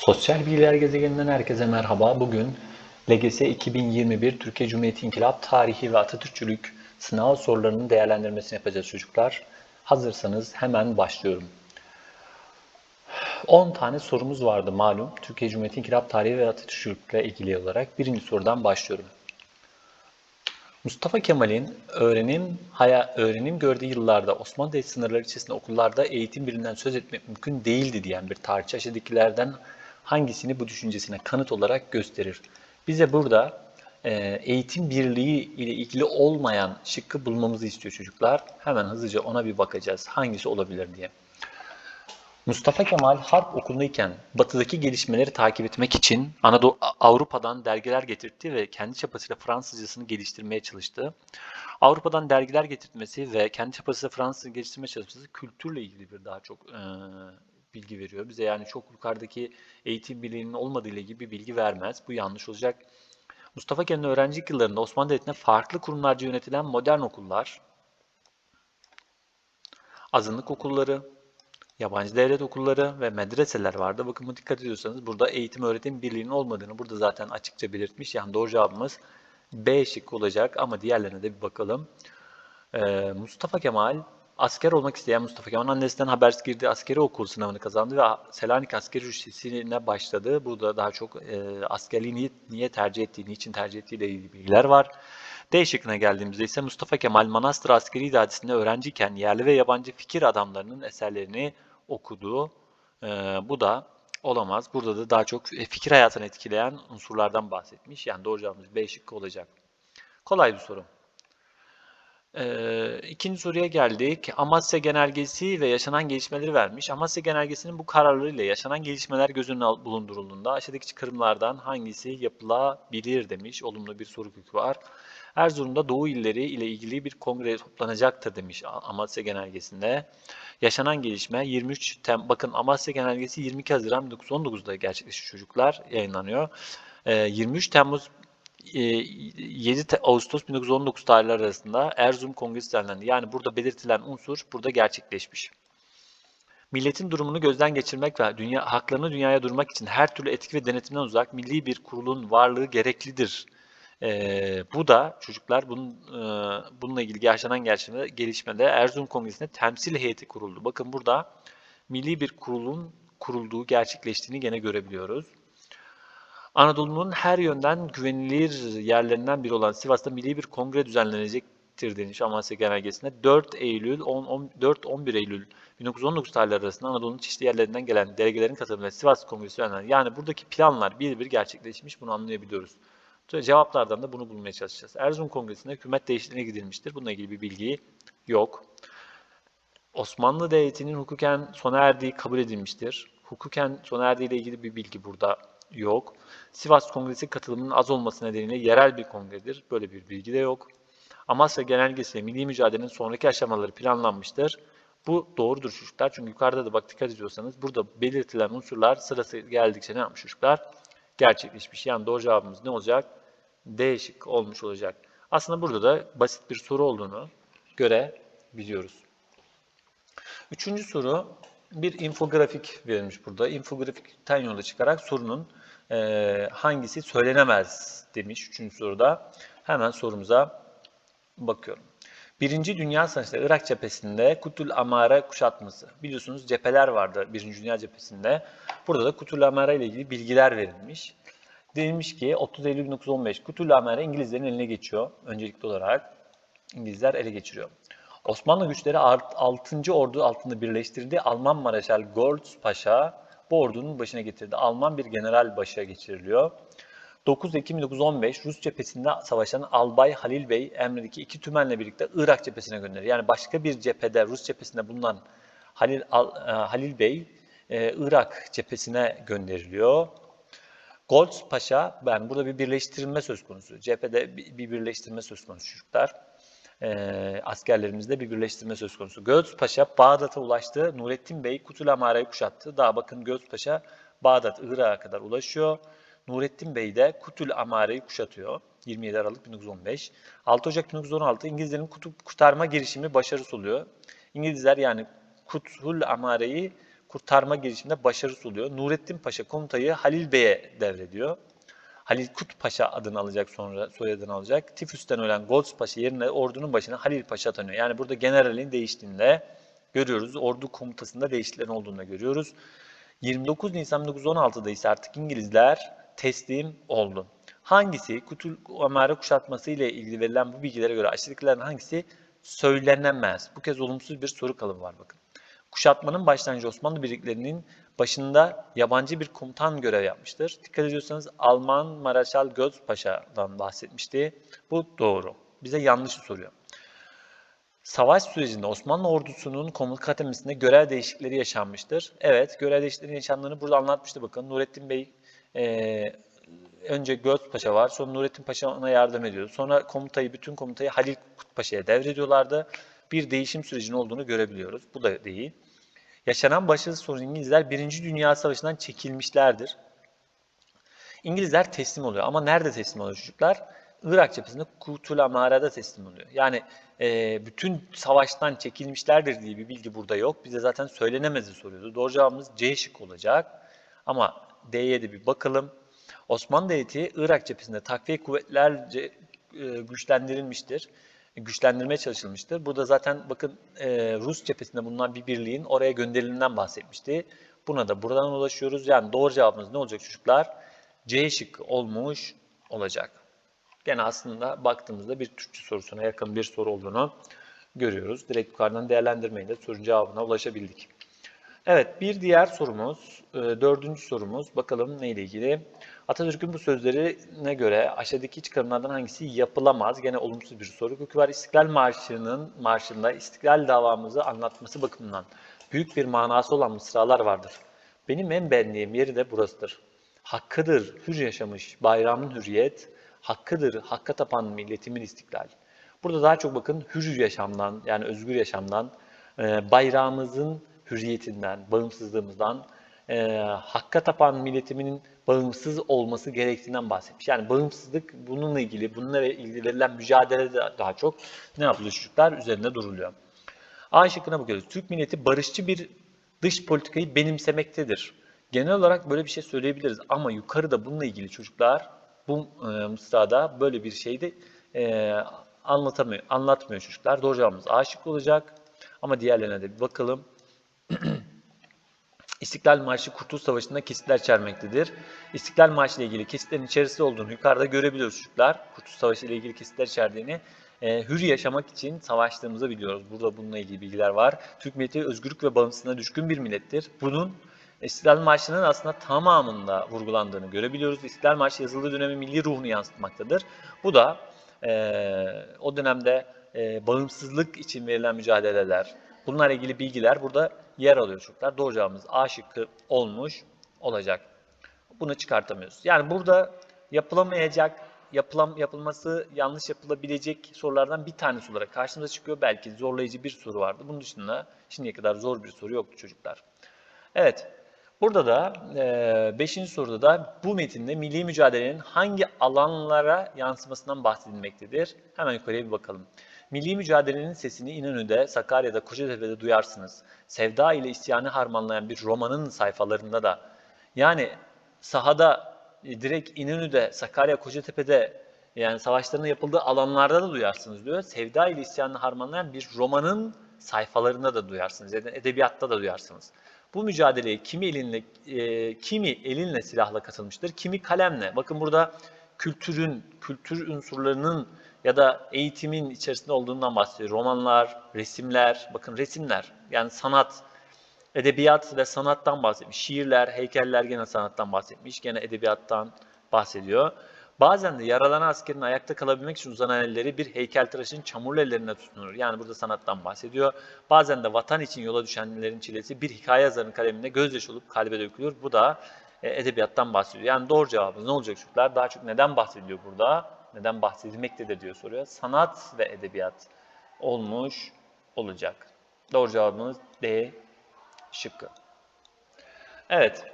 Sosyal Bilgiler Gezegeninden herkese merhaba. Bugün LGS 2021 Türkiye Cumhuriyeti İnkılap Tarihi ve Atatürkçülük sınav sorularının değerlendirmesini yapacağız çocuklar. Hazırsanız hemen başlıyorum. 10 tane sorumuz vardı malum. Türkiye Cumhuriyeti İnkılap Tarihi ve Atatürkçülük ile ilgili olarak birinci sorudan başlıyorum. Mustafa Kemal'in öğrenim haya, öğrenim gördüğü yıllarda Osmanlı Devleti sınırları içerisinde okullarda eğitim birinden söz etmek mümkün değildi diyen bir tarihçi aşağıdakilerden hangisini bu düşüncesine kanıt olarak gösterir? Bize burada e, eğitim birliği ile ilgili olmayan şıkkı bulmamızı istiyor çocuklar. Hemen hızlıca ona bir bakacağız. Hangisi olabilir diye. Mustafa Kemal harp okulundayken batıdaki gelişmeleri takip etmek için Anadolu Avrupa'dan dergiler getirtti ve kendi çapasıyla Fransızcasını geliştirmeye çalıştı. Avrupa'dan dergiler getirtmesi ve kendi çapasıyla Fransızca geliştirmeye çalışması kültürle ilgili bir daha çok e, bilgi veriyor. Bize yani çok yukarıdaki eğitim birliğinin olmadığı ile bir bilgi vermez. Bu yanlış olacak. Mustafa Kemal'in öğrencilik yıllarında Osmanlı Devleti'nde farklı kurumlarca yönetilen modern okullar, azınlık okulları, yabancı devlet okulları ve medreseler vardı. Bakın bu dikkat ediyorsanız burada eğitim öğretim birliğinin olmadığını burada zaten açıkça belirtmiş. Yani doğru cevabımız B şıkkı olacak ama diğerlerine de bir bakalım. Ee, Mustafa Kemal asker olmak isteyen Mustafa Kemal annesinden habersiz girdiği askeri okul sınavını kazandı ve Selanik askeri rüştesine başladı. Burada daha çok e, askerliği niye, niye tercih ettiği, niçin tercih ettiği ile ilgili bilgiler var. D şıkkına geldiğimizde ise Mustafa Kemal Manastır Askeri İdaresi'nde öğrenciyken yerli ve yabancı fikir adamlarının eserlerini okudu. Ee, bu da olamaz. Burada da daha çok fikir hayatını etkileyen unsurlardan bahsetmiş. Yani doğru cevabımız B şıkkı olacak. Kolay bir soru. Ee, ikinci soruya geldik. Amasya Genelgesi ve yaşanan gelişmeleri vermiş. Amasya Genelgesi'nin bu kararlarıyla yaşanan gelişmeler göz önüne bulundurulduğunda aşağıdaki çıkarımlardan hangisi yapılabilir demiş. Olumlu bir soru kökü var. Erzurum'da Doğu illeri ile ilgili bir kongre toplanacaktır demiş Amasya Genelgesi'nde. Yaşanan gelişme 23 Tem bakın Amasya Genelgesi 22 Haziran 1919'da gerçekleşiyor çocuklar yayınlanıyor. Ee, 23 Temmuz 7 Ağustos 1919 tarihleri arasında Erzurum Kongresi düzenlendi. Yani burada belirtilen unsur burada gerçekleşmiş. Milletin durumunu gözden geçirmek ve dünya haklarını dünyaya durmak için her türlü etki ve denetimden uzak milli bir kurulun varlığı gereklidir. Ee, bu da çocuklar bunun e, bununla ilgili yaşanan gelişmede, gelişmede Erzurum Kongresi'nde temsil heyeti kuruldu. Bakın burada milli bir kurulun kurulduğu gerçekleştiğini gene görebiliyoruz. Anadolu'nun her yönden güvenilir yerlerinden biri olan Sivas'ta milli bir kongre düzenlenecektir demiş Amasya Genelgesi'nde. 4 Eylül, 4-11 Eylül 1919 tarihleri arasında Anadolu'nun çeşitli yerlerinden gelen delegelerin katılımıyla Sivas Kongresi düzenlendi. Yani buradaki planlar bir bir gerçekleşmiş, bunu anlayabiliyoruz. Cevaplardan da bunu bulmaya çalışacağız. Erzurum Kongresi'nde hükümet değişikliğine gidilmiştir. Bununla ilgili bir bilgi yok. Osmanlı Devleti'nin hukuken sona erdiği kabul edilmiştir. Hukuken sona erdiği ile ilgili bir bilgi burada yok. Sivas Kongresi katılımının az olması nedeniyle yerel bir kongredir. Böyle bir bilgi de yok. Amasya Genelgesi milli mücadelenin sonraki aşamaları planlanmıştır. Bu doğrudur çocuklar. Çünkü yukarıda da bak dikkat ediyorsanız burada belirtilen unsurlar sırası geldikçe ne yapmış çocuklar? Gerçekleşmiş. Yani doğru cevabımız ne olacak? D şık olmuş olacak. Aslında burada da basit bir soru olduğunu görebiliyoruz. Üçüncü soru bir infografik verilmiş burada. İnfografikten yola çıkarak sorunun e, hangisi söylenemez demiş üçüncü soruda. Hemen sorumuza bakıyorum. Birinci Dünya Savaşı'nda Irak cephesinde Kutul Amara kuşatması. Biliyorsunuz cepheler vardı Birinci Dünya cephesinde. Burada da Kutul Amara ile ilgili bilgiler verilmiş. Denilmiş ki 30 Eylül 1915 Kutul Amara İngilizlerin eline geçiyor. Öncelikli olarak İngilizler ele geçiriyor. Osmanlı güçleri 6. Ordu altında birleştirdiği Alman Mareşal Goltz Paşa bu ordunun başına getirdi. Alman bir general başa geçiriliyor. 9 Ekim 1915 Rus cephesinde savaşan Albay Halil Bey emrindeki iki tümenle birlikte Irak cephesine gönderir. Yani başka bir cephede Rus cephesinde bulunan Halil, Halil Bey e, Irak cephesine gönderiliyor. Goltz Paşa, ben burada bir birleştirme söz konusu. Cephede bir birleştirme söz konusu çocuklar. E, askerlerimizde bir birleştirme söz konusu. Goltz Paşa Bağdat'a ulaştı. Nurettin Bey Kutulamara'yı kuşattı. Daha bakın Goltz Paşa Bağdat, Irak'a kadar ulaşıyor. Nurettin Bey de Kutul Amare'yi kuşatıyor. 27 Aralık 1915. 6 Ocak 1916 İngilizlerin kutup kurtarma girişimi başarısı oluyor. İngilizler yani Kutul Amare'yi kurtarma girişiminde başarısı oluyor. Nurettin Paşa komutayı Halil Bey'e devrediyor. Halil Kut Paşa adını alacak sonra soyadını alacak. Tifüsten ölen Golds Paşa yerine ordunun başına Halil Paşa atanıyor. Yani burada generalin değiştiğinde görüyoruz. Ordu komutasında değişikliklerin olduğunu da görüyoruz. 29 Nisan 1916'da ise artık İngilizler teslim oldu. Hangisi Kutul Amare kuşatması ile ilgili verilen bu bilgilere göre aşağıdakilerin hangisi söylenemez? Bu kez olumsuz bir soru kalıbı var bakın. Kuşatmanın başlangıcı Osmanlı birliklerinin başında yabancı bir komutan görev yapmıştır. Dikkat ediyorsanız Alman Maraşal Göz Paşa'dan bahsetmişti. Bu doğru. Bize yanlışı soruyor. Savaş sürecinde Osmanlı ordusunun komuta kademesinde görev değişiklikleri yaşanmıştır. Evet, görev değişiklikleri yaşandığını burada anlatmıştı bakın. Nurettin Bey e, önce Göz Paşa var, sonra Nurettin Paşa ona yardım ediyor. Sonra komutayı, bütün komutayı Halil Paşa'ya devrediyorlardı. Bir değişim sürecinin olduğunu görebiliyoruz. Bu da değil. Yaşanan başarısız sonucu İngilizler Birinci Dünya Savaşı'ndan çekilmişlerdir. İngilizler teslim oluyor. Ama nerede teslim oluyor çocuklar? Irak cephesinde Kutul Amara'da teslim oluyor. Yani e, bütün savaştan çekilmişlerdir diye bir bilgi burada yok. Bize zaten söylenemezi soruyordu. Doğru cevabımız C şık olacak. Ama D'ye de bir bakalım. Osmanlı Devleti Irak cephesinde takviye kuvvetlerce e, güçlendirilmiştir. Güçlendirmeye çalışılmıştır. Burada zaten bakın e, Rus cephesinde bulunan bir birliğin oraya gönderiliminden bahsetmişti. Buna da buradan ulaşıyoruz. Yani doğru cevabımız ne olacak çocuklar? C şıkkı olmuş olacak. Gene aslında baktığımızda bir Türkçe sorusuna yakın bir soru olduğunu görüyoruz. Direkt yukarıdan değerlendirmeyi de sorunun cevabına ulaşabildik. Evet bir diğer sorumuz, e, dördüncü sorumuz. Bakalım neyle ilgili? Atatürk'ün bu sözlerine göre aşağıdaki çıkarımlardan hangisi yapılamaz? Gene olumsuz bir soru. Kökü var İstiklal Marşı'nın marşında İstiklal davamızı anlatması bakımından büyük bir manası olan mısralar vardır. Benim en beğendiğim yeri de burasıdır. Hakkıdır hür yaşamış bayramın hürriyet, hakkıdır hakka tapan milletimin istiklal. Burada daha çok bakın hür yaşamdan yani özgür yaşamdan, e, bayrağımızın hürriyetinden, bağımsızlığımızdan, e, hakka tapan milletimin bağımsız olması gerektiğinden bahsetmiş. Yani bağımsızlık bununla ilgili, bununla ilgili verilen mücadelede daha çok ne yapılıyor çocuklar? Üzerinde duruluyor. A şıkkına bakıyoruz. Türk milleti barışçı bir dış politikayı benimsemektedir. Genel olarak böyle bir şey söyleyebiliriz ama yukarıda bununla ilgili çocuklar bu e, mısrada böyle bir şey de e, anlatamıyor, anlatmıyor çocuklar. Doğru cevabımız A şıkkı olacak. Ama diğerlerine de bir bakalım. İstiklal Marşı Kurtuluş Savaşı'nda kesitler çermektedir. İstiklal Marşı ile ilgili kesitlerin içerisinde olduğunu yukarıda görebiliyoruz çocuklar. Kurtuluş Savaşı ile ilgili kesitler içerdiğini e, hür yaşamak için savaştığımızı biliyoruz. Burada bununla ilgili bilgiler var. Türk milleti özgürlük ve bağımsızlığına düşkün bir millettir. Bunun İstiklal Marşı'nın aslında tamamında vurgulandığını görebiliyoruz. İstiklal Marşı yazıldığı dönemin milli ruhunu yansıtmaktadır. Bu da e, o dönemde e, bağımsızlık için verilen mücadeleler, bunlarla ilgili bilgiler burada yer alıyor çocuklar. Doğru cevabımız A şıkkı olmuş olacak. Bunu çıkartamıyoruz. Yani burada yapılamayacak, yapılam, yapılması yanlış yapılabilecek sorulardan bir tanesi olarak karşımıza çıkıyor. Belki zorlayıcı bir soru vardı. Bunun dışında şimdiye kadar zor bir soru yoktu çocuklar. Evet, burada da 5. E, soruda da bu metinde milli mücadelenin hangi alanlara yansımasından bahsedilmektedir? Hemen yukarıya bir bakalım. Milli mücadelenin sesini İnönü'de, Sakarya'da, Kocatepe'de duyarsınız. Sevda ile isyanı harmanlayan bir romanın sayfalarında da. Yani sahada e, direkt İnönü'de, Sakarya, Kocatepe'de yani savaşların yapıldığı alanlarda da duyarsınız diyor. Sevda ile isyanı harmanlayan bir romanın sayfalarında da duyarsınız. Yani edebiyatta da duyarsınız. Bu mücadeleye kimi elinle e, kimi elinle silahla katılmıştır, kimi kalemle. Bakın burada kültürün, kültür unsurlarının ya da eğitimin içerisinde olduğundan bahsediyor. Romanlar, resimler, bakın resimler yani sanat, edebiyat ve sanattan bahsetmiş. Şiirler, heykeller gene sanattan bahsetmiş. Gene edebiyattan bahsediyor. Bazen de yaralanan askerin ayakta kalabilmek için uzanan elleri bir heykeltıraşın çamurlu ellerine tutunur. Yani burada sanattan bahsediyor. Bazen de vatan için yola düşenlerin çilesi bir hikaye yazarının kaleminde gözyaşı olup kalbe dökülür. Bu da e, edebiyattan bahsediyor. Yani doğru cevabımız ne olacak çocuklar? Daha çok neden bahsediliyor burada? Neden bahsedilmektedir diyor soruyor. Sanat ve edebiyat olmuş olacak. Doğru cevabımız D şıkkı. Evet.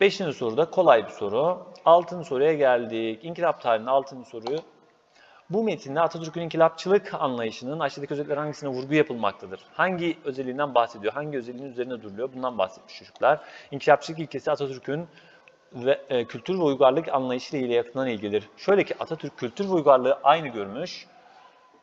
Beşinci soruda kolay bir soru. Altıncı soruya geldik. İnkılap tarihinin altıncı soruyu Bu metinde Atatürk'ün inkılapçılık anlayışının aşağıdaki özellikler hangisine vurgu yapılmaktadır? Hangi özelliğinden bahsediyor? Hangi özelliğin üzerine duruluyor? Bundan bahsetmiş çocuklar. İnkılapçılık ilkesi Atatürk'ün ve e, kültür ve uygarlık anlayışıyla ile yakından ilgilidir. Şöyle ki Atatürk kültür ve uygarlığı aynı görmüş,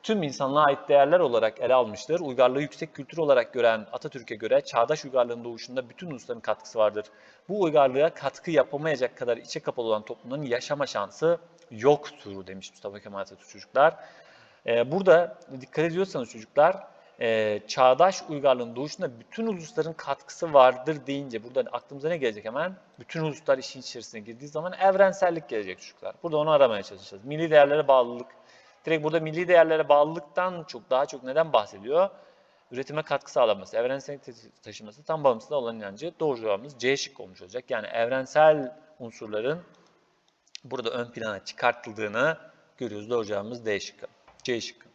tüm insanlığa ait değerler olarak ele almıştır. Uygarlığı yüksek kültür olarak gören Atatürk'e göre çağdaş uygarlığın doğuşunda bütün ulusların katkısı vardır. Bu uygarlığa katkı yapamayacak kadar içe kapalı olan toplumların yaşama şansı yoktur demiş Mustafa Kemal Atatürk çocuklar. Ee, burada dikkat ediyorsanız çocuklar e, çağdaş uygarlığın doğuşunda bütün ulusların katkısı vardır deyince burada aklımıza ne gelecek hemen? Bütün uluslar işin içerisine girdiği zaman evrensellik gelecek çocuklar. Burada onu aramaya çalışacağız. Milli değerlere bağlılık. Direkt burada milli değerlere bağlılıktan çok daha çok neden bahsediyor? Üretime katkı sağlaması, evrensel taşıması tam bağımsız olan inancı doğru cevabımız C şıkkı olmuş olacak. Yani evrensel unsurların burada ön plana çıkartıldığını görüyoruz. Doğru cevabımız D şıkkı. C şıkkı.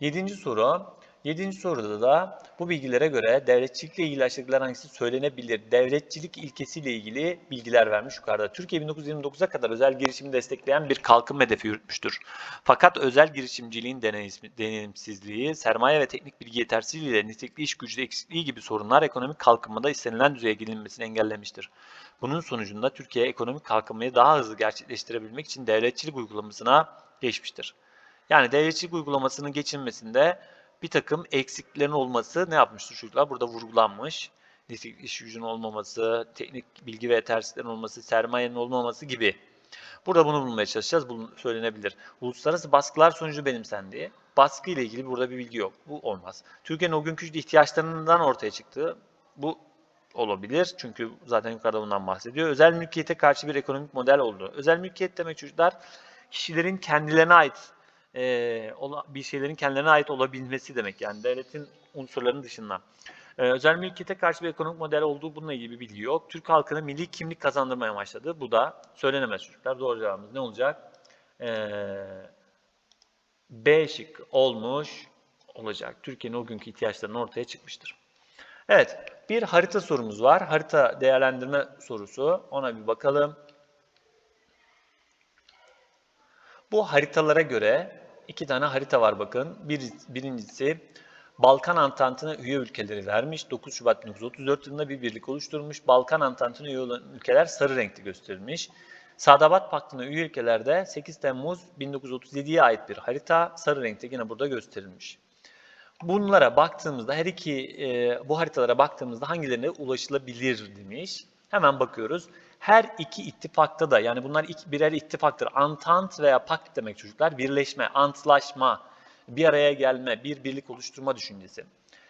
Yedinci soru. Yedinci soruda da bu bilgilere göre devletçilikle ilgili aşağıdakiler hangisi söylenebilir? Devletçilik ilkesiyle ilgili bilgiler vermiş yukarıda. Türkiye 1929'a kadar özel girişimi destekleyen bir kalkınma hedefi yürütmüştür. Fakat özel girişimciliğin deneyim- deneyimsizliği, sermaye ve teknik bilgi yetersizliği ile nitelikli iş gücü eksikliği gibi sorunlar ekonomik kalkınmada istenilen düzeye gelinmesini engellemiştir. Bunun sonucunda Türkiye ekonomik kalkınmayı daha hızlı gerçekleştirebilmek için devletçilik uygulamasına geçmiştir. Yani devletçilik uygulamasının geçilmesinde bir takım eksiklerin olması ne yapmıştır çocuklar? Burada vurgulanmış. Nitelikli iş gücünün olmaması, teknik bilgi ve yetersizliklerin olması, sermayenin olmaması gibi. Burada bunu bulmaya çalışacağız. Bu söylenebilir. Uluslararası baskılar sonucu benimsendiği. Baskı ile ilgili burada bir bilgi yok. Bu olmaz. Türkiye'nin o günkü ihtiyaçlarından ortaya çıktığı. Bu olabilir. Çünkü zaten yukarıda bundan bahsediyor. Özel mülkiyete karşı bir ekonomik model oldu. Özel mülkiyet demek çocuklar kişilerin kendilerine ait e, bir şeylerin kendilerine ait olabilmesi demek. Yani devletin unsurlarının dışında. E, özel mülkiyete karşı bir ekonomik model olduğu bununla ilgili bir bilgi yok. Türk halkına milli kimlik kazandırmaya başladı. Bu da söylenemez çocuklar. Doğru cevabımız ne olacak? E, B şık olmuş olacak. Türkiye'nin o günkü ihtiyaçlarının ortaya çıkmıştır. Evet, bir harita sorumuz var. Harita değerlendirme sorusu. Ona bir bakalım. Bu haritalara göre iki tane harita var bakın. Bir, birincisi Balkan Antantı'na üye ülkeleri vermiş. 9 Şubat 1934 yılında bir birlik oluşturmuş. Balkan Antantı'na üye olan ülkeler sarı renkli gösterilmiş. Sadabat Paktı'na üye ülkelerde 8 Temmuz 1937'ye ait bir harita sarı renkte yine burada gösterilmiş. Bunlara baktığımızda her iki e, bu haritalara baktığımızda hangilerine ulaşılabilir demiş. Hemen bakıyoruz. Her iki ittifakta da yani bunlar iki, birer ittifaktır. Antant veya pakt demek çocuklar. Birleşme, antlaşma, bir araya gelme, bir birlik oluşturma düşüncesi.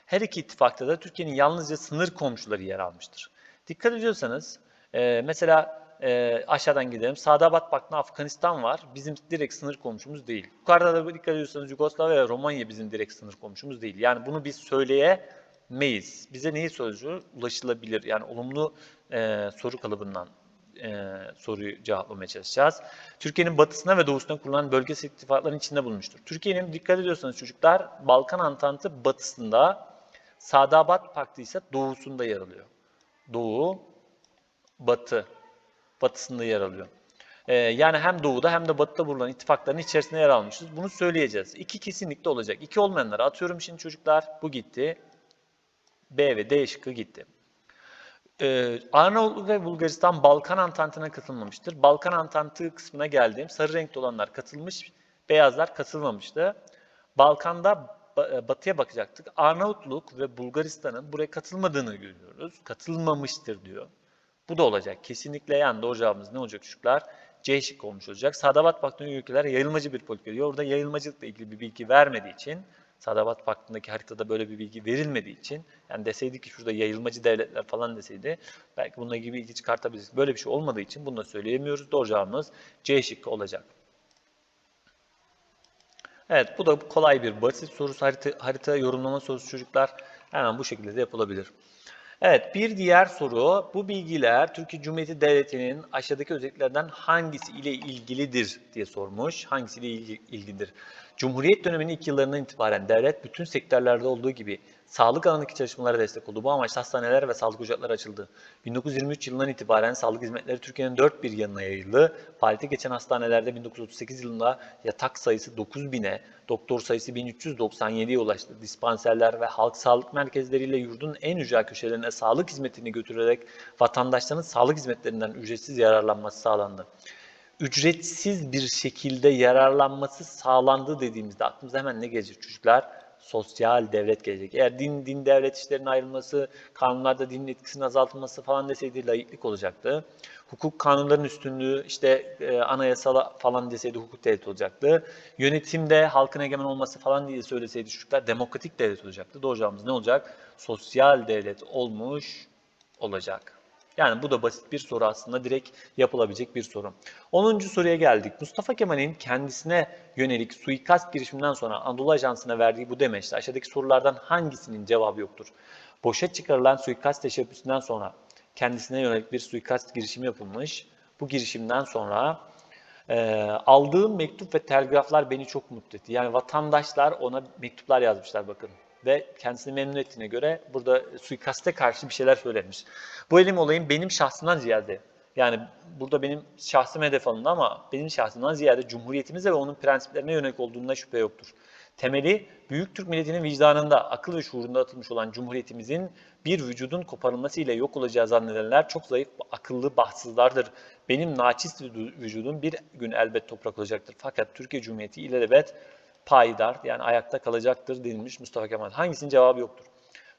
Her iki ittifakta da Türkiye'nin yalnızca sınır komşuları yer almıştır. Dikkat ediyorsanız e, mesela e, aşağıdan gidelim. Sadabat Paktı'na Afganistan var. Bizim direkt sınır komşumuz değil. Yukarıda da dikkat ediyorsanız Yugoslavya ve Romanya bizim direkt sınır komşumuz değil. Yani bunu biz söyleyemeyiz. Bize neyi sorucu? Ulaşılabilir. Yani olumlu e, soru kalıbından e, soruyu cevaplamaya çalışacağız. Türkiye'nin batısına ve doğusuna kurulan bölgesel ittifakların içinde bulunmuştur. Türkiye'nin dikkat ediyorsanız çocuklar Balkan Antantı batısında, Sadabat Paktı ise doğusunda yer alıyor. Doğu, batı, batısında yer alıyor. Ee, yani hem doğuda hem de batıda bulunan ittifakların içerisinde yer almışız. Bunu söyleyeceğiz. İki kesinlikle olacak. İki olmayanları atıyorum şimdi çocuklar. Bu gitti. B ve D şıkkı gitti. Ee, Arnavutluk ve Bulgaristan Balkan Antantı'na katılmamıştır. Balkan Antantı kısmına geldiğim sarı renkli olanlar katılmış, beyazlar katılmamıştı. Balkan'da ba- batıya bakacaktık. Arnavutluk ve Bulgaristan'ın buraya katılmadığını görüyoruz. Katılmamıştır diyor. Bu da olacak. Kesinlikle yani doğru cevabımız ne olacak çocuklar? C şıkkı olmuş olacak. Sadabat Paktı'nın ülkeler yayılmacı bir politika diyor. Orada yayılmacılıkla ilgili bir bilgi vermediği için Sadabat Paktı'ndaki haritada böyle bir bilgi verilmediği için yani deseydi ki şurada yayılmacı devletler falan deseydi belki bununla ilgili bilgi çıkartabiliriz. Böyle bir şey olmadığı için bunu da söyleyemiyoruz. Doğru cevabımız C şıkkı olacak. Evet bu da kolay bir basit sorusu harita, harita yorumlama sorusu çocuklar. Hemen bu şekilde de yapılabilir. Evet bir diğer soru bu bilgiler Türkiye Cumhuriyeti Devleti'nin aşağıdaki özelliklerden hangisi ile ilgilidir diye sormuş. Hangisiyle ilgi- ilgilidir? Cumhuriyet döneminin ilk yıllarından itibaren devlet bütün sektörlerde olduğu gibi sağlık alanındaki çalışmalara destek oldu. Bu amaçla hastaneler ve sağlık ocakları açıldı. 1923 yılından itibaren sağlık hizmetleri Türkiye'nin dört bir yanına yayıldı. Faaliyete geçen hastanelerde 1938 yılında yatak sayısı 9000'e, doktor sayısı 1397'ye ulaştı. Dispanserler ve halk sağlık merkezleriyle yurdun en ücra köşelerine sağlık hizmetini götürerek vatandaşların sağlık hizmetlerinden ücretsiz yararlanması sağlandı ücretsiz bir şekilde yararlanması sağlandı dediğimizde aklımıza hemen ne gelecek çocuklar? Sosyal devlet gelecek. Eğer din, din devlet işlerinin ayrılması, kanunlarda dinin etkisinin azaltılması falan deseydi laiklik olacaktı. Hukuk kanunların üstünlüğü, işte e, anayasal falan deseydi hukuk devleti olacaktı. Yönetimde halkın egemen olması falan diye söyleseydi çocuklar demokratik devlet olacaktı. Doğru cevabımız ne olacak? Sosyal devlet olmuş olacak. Yani bu da basit bir soru aslında direkt yapılabilecek bir soru. 10. soruya geldik. Mustafa Kemal'in kendisine yönelik suikast girişiminden sonra Anadolu Ajansı'na verdiği bu demeçte aşağıdaki sorulardan hangisinin cevabı yoktur? Boşa çıkarılan suikast teşebbüsünden sonra kendisine yönelik bir suikast girişimi yapılmış. Bu girişimden sonra e, aldığım mektup ve telgraflar beni çok mutlu etti. Yani vatandaşlar ona mektuplar yazmışlar bakın ve kendisini memnun ettiğine göre burada suikaste karşı bir şeyler söylemiş. Bu elim olayın benim şahsımdan ziyade yani burada benim şahsım hedef alındı ama benim şahsımdan ziyade cumhuriyetimize ve onun prensiplerine yönelik olduğunda şüphe yoktur. Temeli Büyük Türk milletinin vicdanında, akıl ve şuurunda atılmış olan cumhuriyetimizin bir vücudun koparılması ile yok olacağı zannedenler çok zayıf, akıllı bahtsızlardır. Benim naçiz vücudum bir gün elbet toprak olacaktır. Fakat Türkiye Cumhuriyeti ilelebet payidar yani ayakta kalacaktır denilmiş Mustafa Kemal. Hangisinin cevabı yoktur?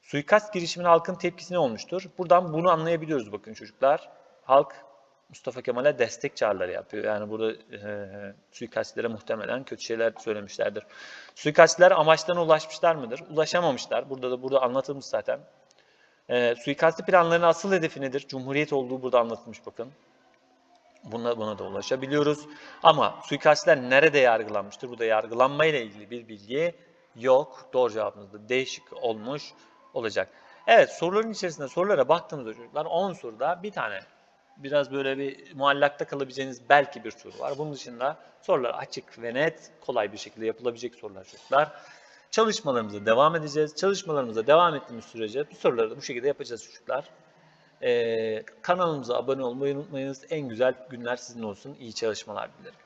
Suikast girişimine halkın tepkisi ne olmuştur? Buradan bunu anlayabiliyoruz bakın çocuklar. Halk Mustafa Kemal'e destek çağrıları yapıyor. Yani burada e, suikastçilere muhtemelen kötü şeyler söylemişlerdir. Suikastçiler amaçlarına ulaşmışlar mıdır? Ulaşamamışlar. Burada da burada anlatılmış zaten. E, suikastçı planlarının asıl hedefi nedir? Cumhuriyet olduğu burada anlatılmış bakın. Buna, buna da ulaşabiliyoruz. Ama suikastçiler nerede yargılanmıştır? Burada yargılanma ile ilgili bir bilgi yok. Doğru cevabımız da değişik olmuş olacak. Evet soruların içerisinde sorulara baktığımızda çocuklar 10 soruda bir tane biraz böyle bir muallakta kalabileceğiniz belki bir soru var. Bunun dışında sorular açık ve net, kolay bir şekilde yapılabilecek sorular çocuklar. Çalışmalarımıza devam edeceğiz. Çalışmalarımıza devam ettiğimiz sürece bu soruları da bu şekilde yapacağız çocuklar. Ee, kanalımıza abone olmayı unutmayınız. En güzel günler sizin olsun. İyi çalışmalar dilerim.